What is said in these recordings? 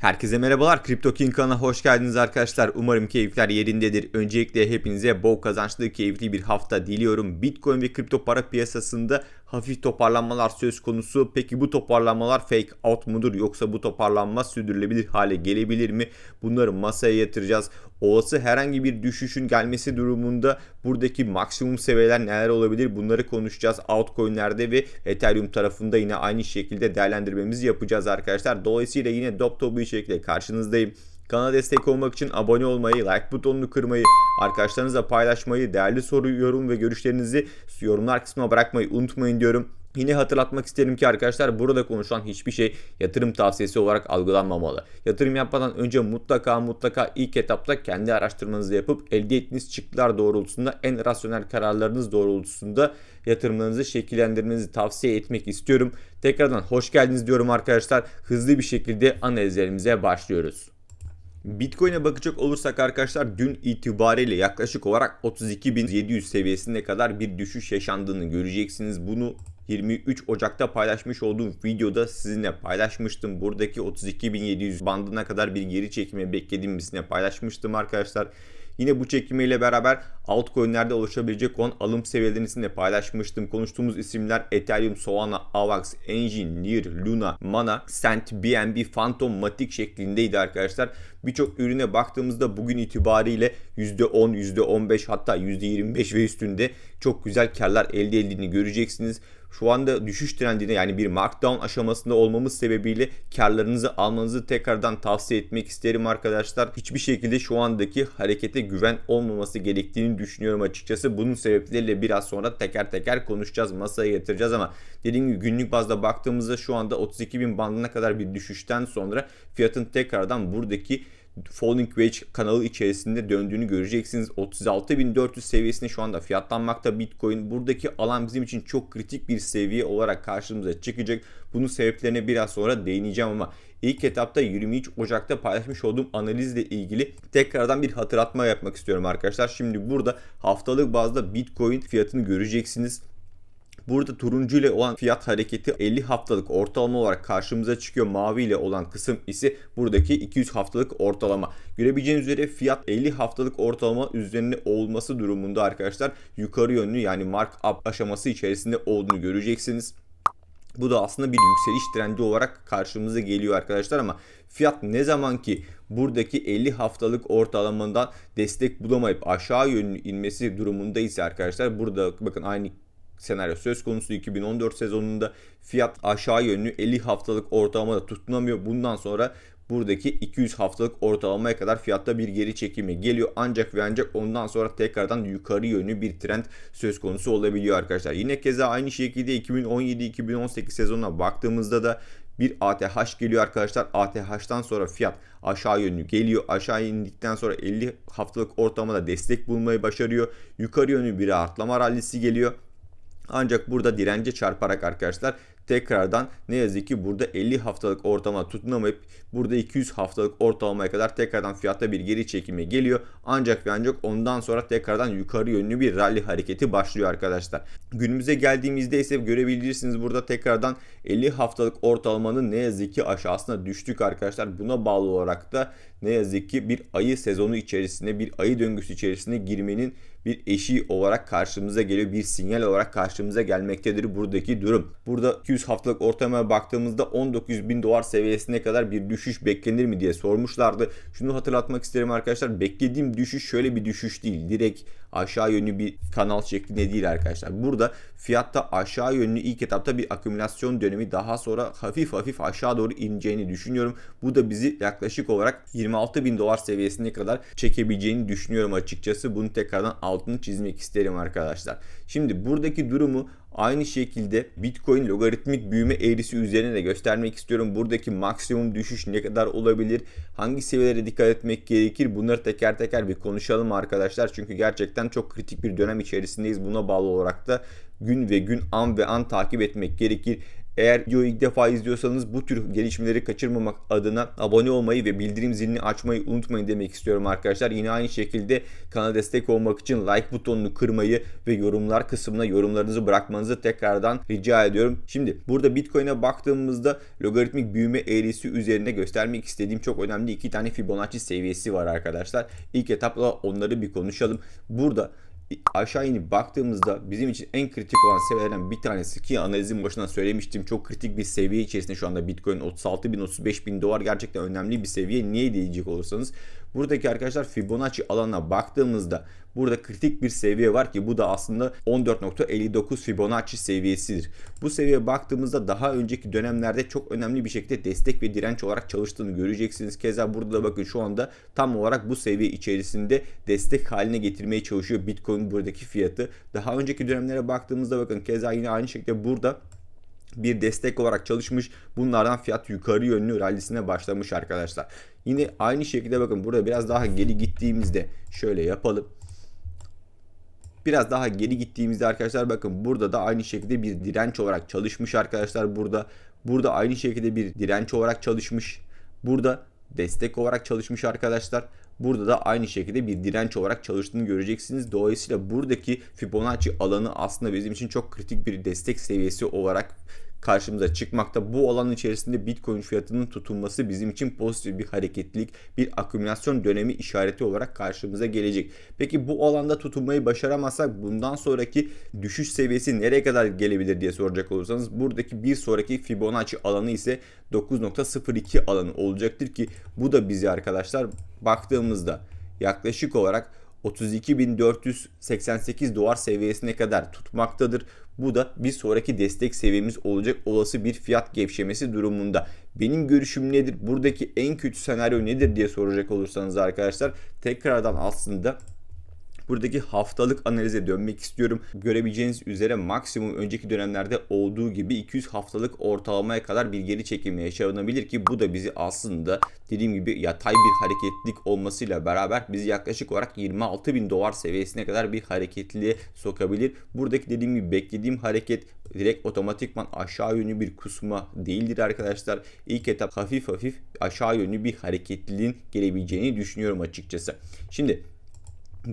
Herkese merhabalar. Crypto King kanalına hoş geldiniz arkadaşlar. Umarım keyifler yerindedir. Öncelikle hepinize bol kazançlı, keyifli bir hafta diliyorum. Bitcoin ve kripto para piyasasında hafif toparlanmalar söz konusu. Peki bu toparlanmalar fake out mudur yoksa bu toparlanma sürdürülebilir hale gelebilir mi? Bunları masaya yatıracağız. Olası herhangi bir düşüşün gelmesi durumunda buradaki maksimum seviyeler neler olabilir? Bunları konuşacağız. Altcoin'lerde ve Ethereum tarafında yine aynı şekilde değerlendirmemizi yapacağız arkadaşlar. Dolayısıyla yine dop bir şekilde karşınızdayım. Kanala destek olmak için abone olmayı, like butonunu kırmayı, arkadaşlarınızla paylaşmayı, değerli soru, yorum ve görüşlerinizi yorumlar kısmına bırakmayı unutmayın diyorum. Yine hatırlatmak isterim ki arkadaşlar burada konuşulan hiçbir şey yatırım tavsiyesi olarak algılanmamalı. Yatırım yapmadan önce mutlaka mutlaka ilk etapta kendi araştırmanızı yapıp elde ettiğiniz çıktılar doğrultusunda en rasyonel kararlarınız doğrultusunda yatırımlarınızı şekillendirmenizi tavsiye etmek istiyorum. Tekrardan hoş geldiniz diyorum arkadaşlar. Hızlı bir şekilde analizlerimize başlıyoruz. Bitcoin'e bakacak olursak arkadaşlar dün itibariyle yaklaşık olarak 32.700 seviyesine kadar bir düşüş yaşandığını göreceksiniz. Bunu 23 Ocak'ta paylaşmış olduğum videoda sizinle paylaşmıştım. Buradaki 32.700 bandına kadar bir geri çekime beklediğimizine paylaşmıştım arkadaşlar. Yine bu çekimiyle beraber altcoin'lerde oluşabilecek olan alım seviyelerini sizinle paylaşmıştım. Konuştuğumuz isimler Ethereum, Solana, Avax, Engine, Near, Luna, Mana, Cent, BNB, Phantom, Matic şeklindeydi arkadaşlar. Birçok ürüne baktığımızda bugün itibariyle %10, %15 hatta %25 ve üstünde çok güzel karlar elde edildiğini göreceksiniz şu anda düşüş trendine yani bir markdown aşamasında olmamız sebebiyle karlarınızı almanızı tekrardan tavsiye etmek isterim arkadaşlar. Hiçbir şekilde şu andaki harekete güven olmaması gerektiğini düşünüyorum açıkçası. Bunun sebepleriyle biraz sonra teker teker konuşacağız, masaya yatıracağız ama dediğim gibi günlük bazda baktığımızda şu anda 32 bin bandına kadar bir düşüşten sonra fiyatın tekrardan buradaki Falling Wedge kanalı içerisinde döndüğünü göreceksiniz. 36.400 seviyesinde şu anda fiyatlanmakta Bitcoin. Buradaki alan bizim için çok kritik bir seviye olarak karşımıza çıkacak. Bunun sebeplerine biraz sonra değineceğim ama ilk etapta 23 Ocak'ta paylaşmış olduğum analizle ilgili tekrardan bir hatırlatma yapmak istiyorum arkadaşlar. Şimdi burada haftalık bazda Bitcoin fiyatını göreceksiniz. Burada turuncu ile olan fiyat hareketi 50 haftalık ortalama olarak karşımıza çıkıyor. Mavi ile olan kısım ise buradaki 200 haftalık ortalama. Görebileceğiniz üzere fiyat 50 haftalık ortalama üzerinde olması durumunda arkadaşlar yukarı yönlü yani mark up aşaması içerisinde olduğunu göreceksiniz. Bu da aslında bir yükseliş trendi olarak karşımıza geliyor arkadaşlar ama fiyat ne zaman ki buradaki 50 haftalık ortalamadan destek bulamayıp aşağı yönlü inmesi durumunda ise arkadaşlar burada bakın aynı senaryo söz konusu 2014 sezonunda fiyat aşağı yönlü 50 haftalık ortalamada tutunamıyor. Bundan sonra buradaki 200 haftalık ortalamaya kadar fiyatta bir geri çekimi geliyor. Ancak ve ancak ondan sonra tekrardan yukarı yönlü bir trend söz konusu olabiliyor arkadaşlar. Yine keza aynı şekilde 2017-2018 sezonuna baktığımızda da bir ATH geliyor arkadaşlar. ATH'tan sonra fiyat aşağı yönlü geliyor. Aşağı indikten sonra 50 haftalık ortalamada destek bulmayı başarıyor. Yukarı yönlü bir artlama rallisi geliyor. Ancak burada dirence çarparak arkadaşlar tekrardan ne yazık ki burada 50 haftalık ortalama tutunamayıp burada 200 haftalık ortalamaya kadar tekrardan fiyatta bir geri çekime geliyor. Ancak ve ancak ondan sonra tekrardan yukarı yönlü bir rally hareketi başlıyor arkadaşlar. Günümüze geldiğimizde ise görebilirsiniz burada tekrardan 50 haftalık ortalamanın ne yazık ki aşağısına düştük arkadaşlar. Buna bağlı olarak da ne yazık ki bir ayı sezonu içerisinde bir ayı döngüsü içerisinde girmenin bir eşi olarak karşımıza geliyor. Bir sinyal olarak karşımıza gelmektedir buradaki durum. Burada 200 haftalık ortalamaya baktığımızda 19 bin dolar seviyesine kadar bir düşüş beklenir mi diye sormuşlardı. Şunu hatırlatmak isterim arkadaşlar. Beklediğim düşüş şöyle bir düşüş değil. Direkt aşağı yönlü bir kanal şeklinde değil arkadaşlar. Burada fiyatta aşağı yönlü ilk etapta bir akümülasyon dönemi daha sonra hafif hafif aşağı doğru ineceğini düşünüyorum. Bu da bizi yaklaşık olarak 26 bin dolar seviyesine kadar çekebileceğini düşünüyorum açıkçası. Bunu tekrardan altını çizmek isterim arkadaşlar. Şimdi buradaki durumu Aynı şekilde Bitcoin logaritmik büyüme eğrisi üzerine de göstermek istiyorum. Buradaki maksimum düşüş ne kadar olabilir? Hangi seviyelere dikkat etmek gerekir? Bunları teker teker bir konuşalım arkadaşlar. Çünkü gerçekten çok kritik bir dönem içerisindeyiz. Buna bağlı olarak da gün ve gün an ve an takip etmek gerekir. Eğer videoyu ilk defa izliyorsanız bu tür gelişmeleri kaçırmamak adına abone olmayı ve bildirim zilini açmayı unutmayın demek istiyorum arkadaşlar. Yine aynı şekilde kanala destek olmak için like butonunu kırmayı ve yorumlar kısmına yorumlarınızı bırakmanızı tekrardan rica ediyorum. Şimdi burada Bitcoin'e baktığımızda logaritmik büyüme eğrisi üzerinde göstermek istediğim çok önemli iki tane Fibonacci seviyesi var arkadaşlar. İlk etapta onları bir konuşalım. Burada aşağı inip baktığımızda bizim için en kritik olan seviyelerden bir tanesi ki analizin başına söylemiştim çok kritik bir seviye içerisinde şu anda Bitcoin 36 bin 35 bin dolar gerçekten önemli bir seviye. Niye diyecek olursanız buradaki arkadaşlar Fibonacci alanına baktığımızda burada kritik bir seviye var ki bu da aslında 14.59 Fibonacci seviyesidir. Bu seviyeye baktığımızda daha önceki dönemlerde çok önemli bir şekilde destek ve direnç olarak çalıştığını göreceksiniz. Keza burada da bakın şu anda tam olarak bu seviye içerisinde destek haline getirmeye çalışıyor Bitcoin buradaki fiyatı. Daha önceki dönemlere baktığımızda bakın keza yine aynı şekilde burada bir destek olarak çalışmış. Bunlardan fiyat yukarı yönlü rallisine başlamış arkadaşlar. Yine aynı şekilde bakın burada biraz daha geri gittiğimizde şöyle yapalım. Biraz daha geri gittiğimizde arkadaşlar bakın burada da aynı şekilde bir direnç olarak çalışmış arkadaşlar burada. Burada aynı şekilde bir direnç olarak çalışmış. Burada destek olarak çalışmış arkadaşlar. Burada da aynı şekilde bir direnç olarak çalıştığını göreceksiniz. Dolayısıyla buradaki Fibonacci alanı aslında bizim için çok kritik bir destek seviyesi olarak karşımıza çıkmakta. Bu alan içerisinde Bitcoin fiyatının tutulması bizim için pozitif bir hareketlilik, bir akümülasyon dönemi işareti olarak karşımıza gelecek. Peki bu alanda tutunmayı başaramazsak bundan sonraki düşüş seviyesi nereye kadar gelebilir diye soracak olursanız buradaki bir sonraki Fibonacci alanı ise 9.02 alanı olacaktır ki bu da bizi arkadaşlar baktığımızda yaklaşık olarak 32.488 dolar seviyesine kadar tutmaktadır. Bu da bir sonraki destek seviyemiz olacak olası bir fiyat gevşemesi durumunda. Benim görüşüm nedir? Buradaki en kötü senaryo nedir diye soracak olursanız arkadaşlar tekrardan aslında Buradaki haftalık analize dönmek istiyorum. Görebileceğiniz üzere maksimum önceki dönemlerde olduğu gibi 200 haftalık ortalamaya kadar bir geri çekilme yaşanabilir ki bu da bizi aslında dediğim gibi yatay bir hareketlilik olmasıyla beraber bizi yaklaşık olarak 26 bin dolar seviyesine kadar bir hareketliliğe sokabilir. Buradaki dediğim gibi beklediğim hareket direkt otomatikman aşağı yönlü bir kusma değildir arkadaşlar. İlk etap hafif hafif aşağı yönlü bir hareketliliğin gelebileceğini düşünüyorum açıkçası. Şimdi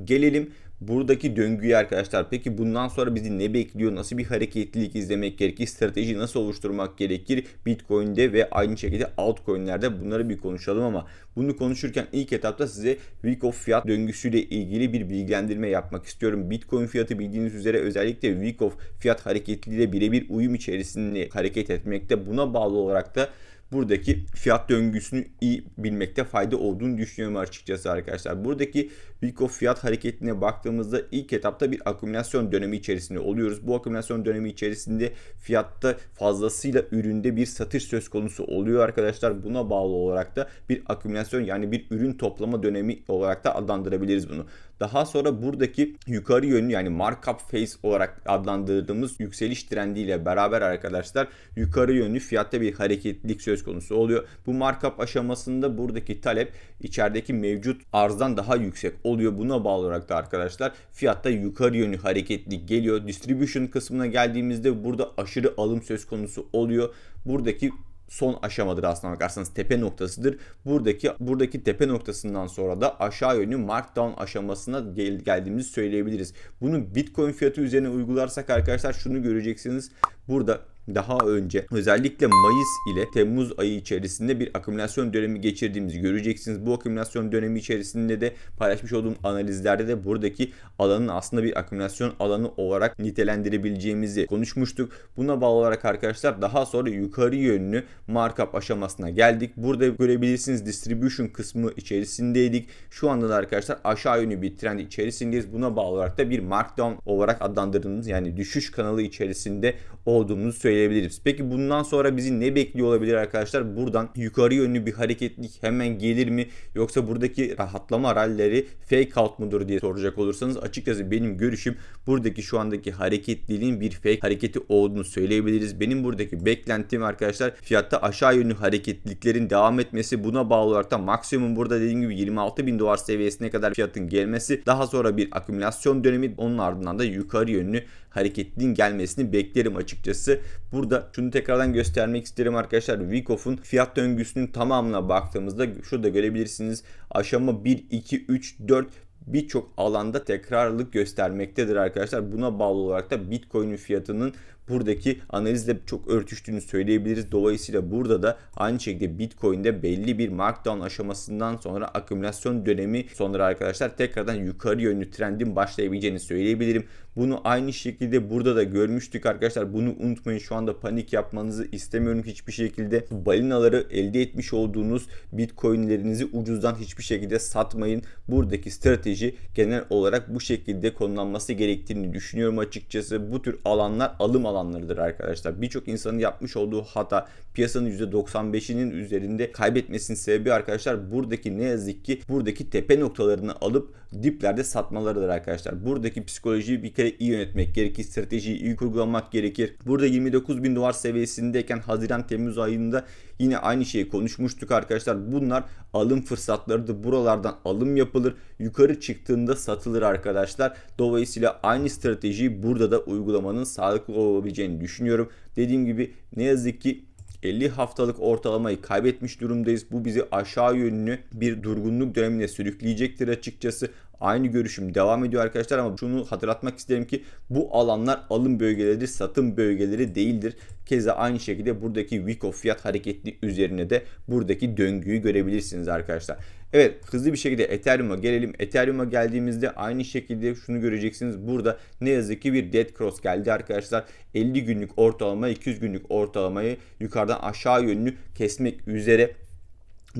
Gelelim buradaki döngüye arkadaşlar. Peki bundan sonra bizi ne bekliyor? Nasıl bir hareketlilik izlemek gerekir? Strateji nasıl oluşturmak gerekir? Bitcoin'de ve aynı şekilde altcoin'lerde bunları bir konuşalım ama bunu konuşurken ilk etapta size week of fiyat döngüsüyle ilgili bir bilgilendirme yapmak istiyorum. Bitcoin fiyatı bildiğiniz üzere özellikle week of fiyat hareketliliğiyle birebir uyum içerisinde hareket etmekte. Buna bağlı olarak da buradaki fiyat döngüsünü iyi bilmekte fayda olduğunu düşünüyorum açıkçası arkadaşlar. Buradaki Bitcoin fiyat hareketine baktığımızda ilk etapta bir akümülasyon dönemi içerisinde oluyoruz. Bu akümülasyon dönemi içerisinde fiyatta fazlasıyla üründe bir satış söz konusu oluyor arkadaşlar. Buna bağlı olarak da bir akümülasyon yani bir ürün toplama dönemi olarak da adlandırabiliriz bunu. Daha sonra buradaki yukarı yönlü yani markup phase olarak adlandırdığımız yükseliş trendiyle beraber arkadaşlar yukarı yönlü fiyatta bir hareketlilik söz konusu oluyor. Bu markup aşamasında buradaki talep içerideki mevcut arzdan daha yüksek oluyor. Buna bağlı olarak da arkadaşlar fiyatta yukarı yönlü hareketlilik geliyor. Distribution kısmına geldiğimizde burada aşırı alım söz konusu oluyor. Buradaki son aşamadır aslına bakarsanız tepe noktasıdır. Buradaki buradaki tepe noktasından sonra da aşağı yönlü markdown aşamasına gel, geldiğimizi söyleyebiliriz. Bunu Bitcoin fiyatı üzerine uygularsak arkadaşlar şunu göreceksiniz. Burada daha önce özellikle Mayıs ile Temmuz ayı içerisinde bir akümülasyon dönemi geçirdiğimizi göreceksiniz. Bu akümülasyon dönemi içerisinde de paylaşmış olduğum analizlerde de buradaki alanın aslında bir akümülasyon alanı olarak nitelendirebileceğimizi konuşmuştuk. Buna bağlı olarak arkadaşlar daha sonra yukarı yönlü markup aşamasına geldik. Burada görebilirsiniz distribution kısmı içerisindeydik. Şu anda da arkadaşlar aşağı yönlü bir trend içerisindeyiz. Buna bağlı olarak da bir markdown olarak adlandırdığımız yani düşüş kanalı içerisinde olduğumuzu söyleyebiliriz söyleyebiliriz. Peki bundan sonra bizi ne bekliyor olabilir arkadaşlar? Buradan yukarı yönlü bir hareketlik hemen gelir mi? Yoksa buradaki rahatlama ralleri fake out mudur diye soracak olursanız açıkçası benim görüşüm buradaki şu andaki hareketliliğin bir fake hareketi olduğunu söyleyebiliriz. Benim buradaki beklentim arkadaşlar fiyatta aşağı yönlü hareketliliklerin devam etmesi buna bağlı olarak da maksimum burada dediğim gibi 26 bin dolar seviyesine kadar fiyatın gelmesi daha sonra bir akümülasyon dönemi onun ardından da yukarı yönlü hareketliliğin gelmesini beklerim açıkçası. Burada şunu tekrardan göstermek isterim arkadaşlar. Wikoff'un fiyat döngüsünün tamamına baktığımızda şurada görebilirsiniz. Aşama 1, 2, 3, 4 birçok alanda tekrarlık göstermektedir arkadaşlar. Buna bağlı olarak da Bitcoin'in fiyatının buradaki analizle çok örtüştüğünü söyleyebiliriz. Dolayısıyla burada da aynı şekilde Bitcoin'de belli bir markdown aşamasından sonra akümülasyon dönemi sonra arkadaşlar tekrardan yukarı yönlü trendin başlayabileceğini söyleyebilirim. Bunu aynı şekilde burada da görmüştük arkadaşlar. Bunu unutmayın. Şu anda panik yapmanızı istemiyorum hiçbir şekilde. Balinaları elde etmiş olduğunuz Bitcoin'lerinizi ucuzdan hiçbir şekilde satmayın. Buradaki strateji genel olarak bu şekilde konumlanması gerektiğini düşünüyorum açıkçası. Bu tür alanlar alım alanlarıdır arkadaşlar. Birçok insanın yapmış olduğu hata piyasanın %95'inin üzerinde kaybetmesinin sebebi arkadaşlar buradaki ne yazık ki buradaki tepe noktalarını alıp diplerde satmalarıdır arkadaşlar. Buradaki psikolojiyi bir kere iyi yönetmek gerekir. Stratejiyi iyi kurgulamak gerekir. Burada 29 bin dolar seviyesindeyken Haziran Temmuz ayında yine aynı şeyi konuşmuştuk arkadaşlar. Bunlar alım fırsatlarıdır. Buralardan alım yapılır. Yukarı çıktığında satılır arkadaşlar. Dolayısıyla aynı stratejiyi burada da uygulamanın sağlıklı olabileceğini düşünüyorum. Dediğim gibi ne yazık ki 50 haftalık ortalamayı kaybetmiş durumdayız. Bu bizi aşağı yönlü bir durgunluk dönemine sürükleyecektir açıkçası. Aynı görüşüm devam ediyor arkadaşlar ama şunu hatırlatmak isterim ki bu alanlar alım bölgeleri, satım bölgeleri değildir. Keza aynı şekilde buradaki Wyckoff fiyat hareketli üzerine de buradaki döngüyü görebilirsiniz arkadaşlar. Evet hızlı bir şekilde Ethereum'a gelelim. Ethereum'a geldiğimizde aynı şekilde şunu göreceksiniz. Burada ne yazık ki bir dead cross geldi arkadaşlar. 50 günlük ortalama 200 günlük ortalamayı yukarıdan aşağı yönlü kesmek üzere.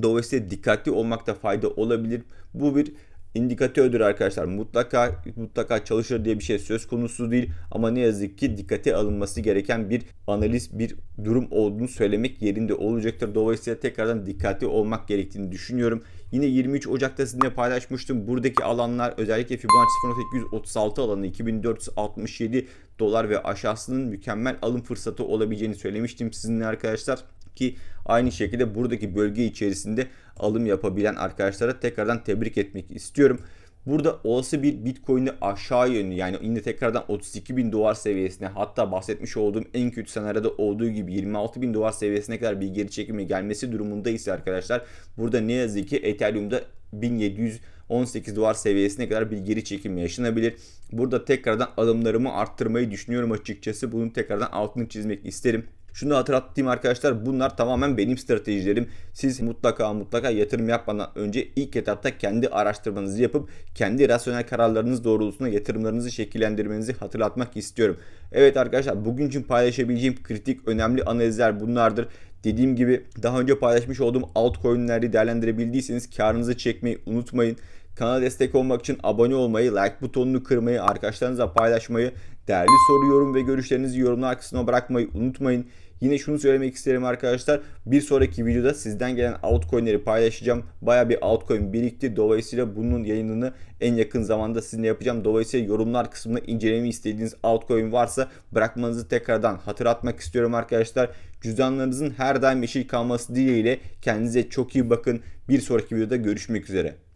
Dolayısıyla dikkatli olmakta fayda olabilir. Bu bir indikatördür arkadaşlar. Mutlaka mutlaka çalışır diye bir şey söz konusu değil ama ne yazık ki dikkate alınması gereken bir analiz, bir durum olduğunu söylemek yerinde olacaktır. Dolayısıyla tekrardan dikkatli olmak gerektiğini düşünüyorum. Yine 23 Ocak'ta sizinle paylaşmıştım. Buradaki alanlar özellikle Fibonacci 0.836 alanı 2467 dolar ve aşağısının mükemmel alım fırsatı olabileceğini söylemiştim sizinle arkadaşlar ki aynı şekilde buradaki bölge içerisinde alım yapabilen arkadaşlara tekrardan tebrik etmek istiyorum. Burada olası bir Bitcoin'i aşağı yönlü yani yine tekrardan 32 bin dolar seviyesine hatta bahsetmiş olduğum en kötü senaryoda olduğu gibi 26 bin dolar seviyesine kadar bir geri çekimi gelmesi durumunda ise arkadaşlar burada ne yazık ki Ethereum'da 1718 dolar seviyesine kadar bir geri çekim yaşanabilir. Burada tekrardan alımlarımı arttırmayı düşünüyorum açıkçası. Bunun tekrardan altını çizmek isterim. Şunu hatırlatayım arkadaşlar bunlar tamamen benim stratejilerim. Siz mutlaka mutlaka yatırım yapmadan önce ilk etapta kendi araştırmanızı yapıp kendi rasyonel kararlarınız doğrultusunda yatırımlarınızı şekillendirmenizi hatırlatmak istiyorum. Evet arkadaşlar bugün için paylaşabileceğim kritik önemli analizler bunlardır. Dediğim gibi daha önce paylaşmış olduğum altcoin'leri değerlendirebildiyseniz karınızı çekmeyi unutmayın. Kanala destek olmak için abone olmayı, like butonunu kırmayı, arkadaşlarınızla paylaşmayı, değerli soru, yorum ve görüşlerinizi yorumlar kısmına bırakmayı unutmayın. Yine şunu söylemek isterim arkadaşlar. Bir sonraki videoda sizden gelen altcoin'leri paylaşacağım. Baya bir altcoin birikti. Dolayısıyla bunun yayınını en yakın zamanda sizinle yapacağım. Dolayısıyla yorumlar kısmında inceleme istediğiniz altcoin varsa bırakmanızı tekrardan hatırlatmak istiyorum arkadaşlar. Cüzdanlarınızın her daim yeşil kalması dileğiyle kendinize çok iyi bakın. Bir sonraki videoda görüşmek üzere.